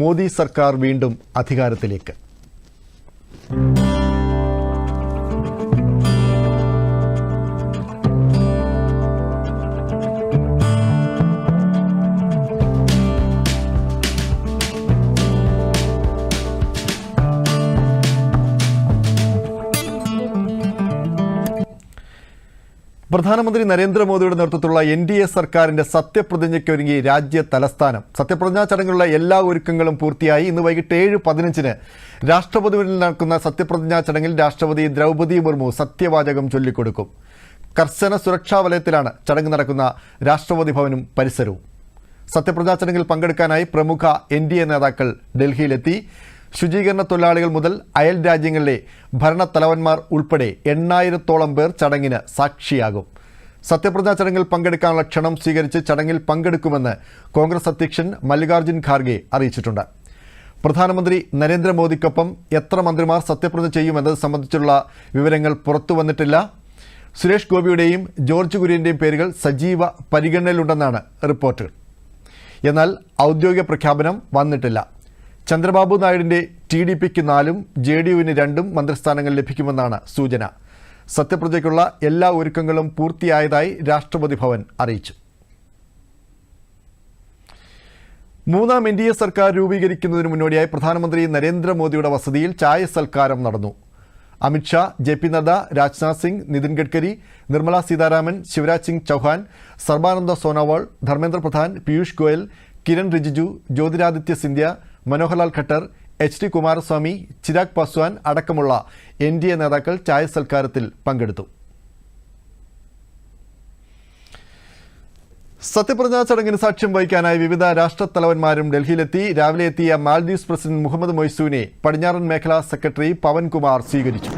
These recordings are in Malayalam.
മോദി സർക്കാർ വീണ്ടും അധികാരത്തിലേക്ക്. പ്രധാനമന്ത്രി നരേന്ദ്രമോദിയുടെ നേതൃത്വത്തിലുള്ള എൻ ഡി എ സർക്കാരിന്റെ സത്യപ്രതിജ്ഞയ്ക്കൊരുങ്ങി രാജ്യ തലസ്ഥാനം. സത്യപ്രതിജ്ഞാ ചടങ്ങിലുള്ള എല്ലാ ഒരുക്കങ്ങളും പൂർത്തിയായി. ഇന്ന് വൈകിട്ട് ഏഴ് പതിനഞ്ചിന് രാഷ്ട്രപതി ഭവനിൽ നടക്കുന്ന സത്യപ്രതിജ്ഞാ ചടങ്ങിൽ രാഷ്ട്രപതി ദ്രൗപദി മുർമു സത്യവാചകം ചൊല്ലിക്കൊടുക്കും. കർശന സുരക്ഷാ വലയത്തിലാണ് ചടങ്ങ് നടക്കുന്ന രാഷ്ട്രപതി ഭവനും പരിസരവും. സത്യപ്രതിജ്ഞാ ചടങ്ങിൽ പങ്കെടുക്കാനായി പ്രമുഖ എൻ ഡി എ നേതാക്കൾ ഡൽഹിയിലെത്തി. ശുചീകരണ തൊഴിലാളികൾ മുതൽ അയൽ രാജ്യങ്ങളിലെ ഭരണത്തലവന്മാർ ഉൾപ്പെടെ എണ്ണായിരത്തോളം പേർ ചടങ്ങിന് സാക്ഷിയാകും. സത്യപ്രതിജ്ഞാ ചടങ്ങിൽ പങ്കെടുക്കാനുള്ള ക്ഷണം സ്വീകരിച്ച് ചടങ്ങിൽ പങ്കെടുക്കുമെന്ന് കോൺഗ്രസ് അധ്യക്ഷൻ മല്ലികാർജുൻ ഖാർഗെ അറിയിച്ചിട്ടുണ്ട്. പ്രധാനമന്ത്രി നരേന്ദ്രമോദിക്കൊപ്പം എത്ര മന്ത്രിമാർ സത്യപ്രതിജ്ഞ ചെയ്യുമെന്നത് സംബന്ധിച്ചുള്ള വിവരങ്ങൾ പുറത്തു വന്നിട്ടില്ല. സുരേഷ് ഗോപിയുടെയും ജോർജ് കുര്യന്റെയും പേരുകൾ സജീവ പരിഗണനയിലുണ്ടെന്നാണ് റിപ്പോർട്ടുകൾ. എന്നാൽ ഔദ്യോഗിക പ്രഖ്യാപനം വന്നിട്ടില്ല. ചന്ദ്രബാബു നായിഡുവിന്റെ ടി ഡി പിക്ക് നാലും ജെ ഡി യുവിന് രണ്ടും മന്ത്രിസ്ഥാനങ്ങൾ ലഭിക്കുമെന്നാണ് സൂചന. സത്യപ്രതിജ്ഞയ്ക്കുള്ള എല്ലാ ഒരുക്കങ്ങളും പൂർത്തിയായതായി രാഷ്ട്രപതി ഭവൻ അറിയിച്ചു. മൂന്നാം എൻ ഡി എ സർക്കാർ രൂപീകരിക്കുന്നതിന് മുന്നോടിയായി പ്രധാനമന്ത്രി നരേന്ദ്രമോദിയുടെ വസതിയിൽ ചായ സൽക്കാരം നടന്നു. Amit Shah J P Nadda Rajnath Singh Nitin Gadkari Nirmala Sitharaman Shivraj Singh Chouhan Sarbananda Sonowal Dharmendra Pradhan Piyush Goyal Kiren Rijiju Jyotiraditya Scindia Manohar Lal Khattar H D Kumaraswamy Chirag Paswan അടക്കമുള്ള എൻ ഡി എ നേതാക്കൾ ചായ സൽക്കാരത്തിൽ പങ്കെടുത്തു. സത്യപ്രതിജ്ഞാ ചടങ്ങിന് സാക്ഷ്യം വഹിക്കാനായി വിവിധ രാഷ്ട്രത്തലവന്മാരും ഡൽഹിയിലെത്തി. രാവിലെ എത്തിയ മാൽദീവ്സ് പ്രസിഡന്റ് മുഹമ്മദ് മൊയ്സൂനെ പടിഞ്ഞാറൻ മേഖലാ സെക്രട്ടറി പവൻകുമാർ സ്വീകരിച്ചു.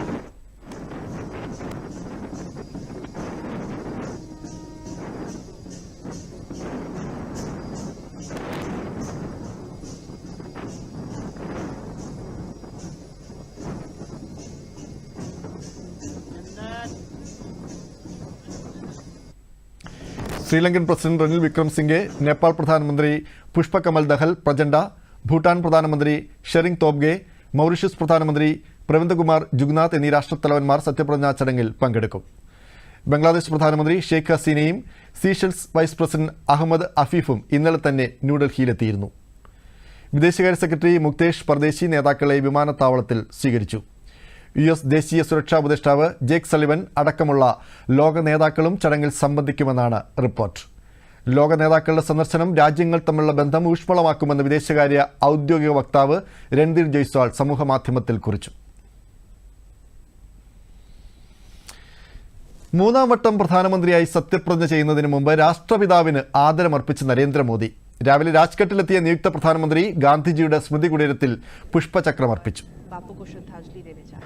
ശ്രീലങ്കൻ പ്രസിഡന്റ് റനിൽ വിക്രംസിംഗെ നേപ്പാൾ പ്രധാനമന്ത്രി പുഷ്പകമൽ ദഹൽ പ്രചണ്ഡ ഭൂട്ടാൻ പ്രധാനമന്ത്രി ഷെറിങ് തോബ്ഗെ മൗറീഷ്യസ് പ്രധാനമന്ത്രി പ്രവിന്ദ്കുമാർ ജുഗ്നാഥ് എന്നീ രാഷ്ട്രത്തലവന്മാർ സത്യപ്രതിജ്ഞാ ചടങ്ങിൽ പങ്കെടുക്കും. ബംഗ്ലാദേശ് പ്രധാനമന്ത്രി ഷെയ്ഖ് ഹസീനയും സീഷൽസ് വൈസ് പ്രസിഡന്റ് അഹമ്മദ് അഫീഫും ഇന്നലെ തന്നെ ന്യൂഡൽഹിയിലെത്തിയിരുന്നു. വിദേശകാര്യ സെക്രട്ടറി മുക്തേഷ് പർദേശി നേതാക്കളെ വിമാനത്താവളത്തിൽ സ്വീകരിച്ചു. യു എസ് ദേശീയ സുരക്ഷാ ഉപദേഷ്ടാവ് ജേക്ക് സലിവൻ അടക്കമുള്ള ലോക നേതാക്കളും ചടങ്ങിൽ സംബന്ധിക്കുമെന്നാണ് റിപ്പോർട്ട്. ലോക നേതാക്കളുടെ സന്ദർശനം രാജ്യങ്ങൾ തമ്മിലുള്ള ബന്ധം ഊഷ്മളമാക്കുമെന്ന് വിദേശകാര്യ ഔദ്യോഗിക വക്താവ് രൺധീർ ജയ്സ്വാൾ സമൂഹമാധ്യമത്തിൽ കുറിച്ചു. മൂന്നാം വട്ടം പ്രധാനമന്ത്രിയായി സത്യപ്രതിജ്ഞ ചെയ്യുന്നതിന് മുമ്പ് രാഷ്ട്രപിതാവിന് ആദരമർപ്പിച്ച് നരേന്ദ്രമോദി. രാവിലെ രാജ്ഘട്ടിലെത്തിയ നിയുക്ത പ്രധാനമന്ത്രി ഗാന്ധിജിയുടെ സ്മൃതി കുടീരത്തിൽ പുഷ്പചക്രം বাপু কোশল থাজলি দেবে চান